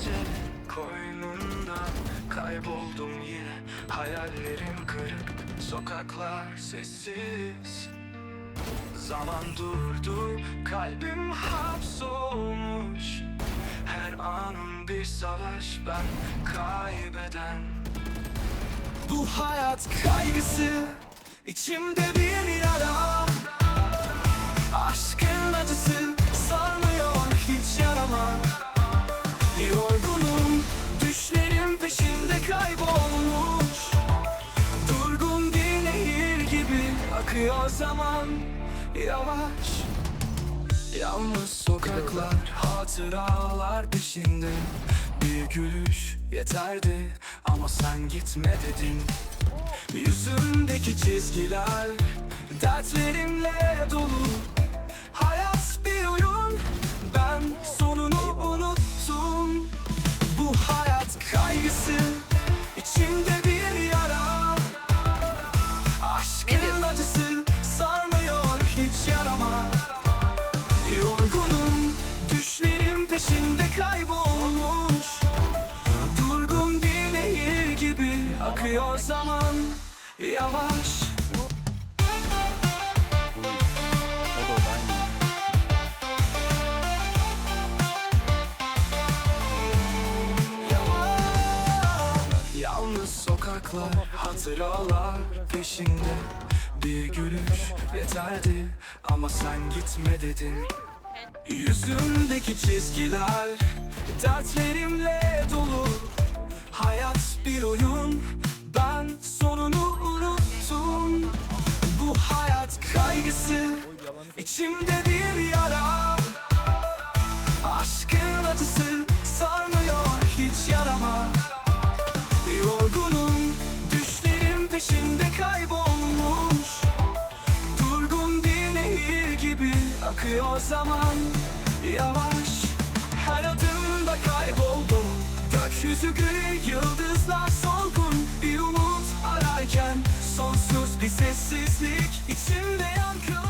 gece koynunda Kayboldum yine. Hayallerim kırık Sokaklar sessiz. Zaman durdu kalbim hapsolmuş. Her anım bir savaş ben kaybeden. Bu hayat kaygısı içimde bir yara akıyor zaman yavaş. Yalnız sokaklar hatıralar peşinde. Bir gülüş yeterdi ama sen gitme dedin. Yüzümdeki çizgiler dertlerimle dolu kaybolmuş. Durgun bir nehir gibi akıyor zaman. Yavaş. Yalnız sokaklar, hatıralar peşinde. Bir gülüş yeterdi ama sen gitme dedin Yüzümdeki çizgiler dertlerimle dolu. Hayat bir oyun ben sonunu unuttum. Bu hayat kaygısı içimde bir yara. Aşkın zaman yavaş Her adımda kayboldum. Gökyüzü gri, yıldızlar solgun Bir umut ararken Sonsuz bir sessizlik içimde yankılı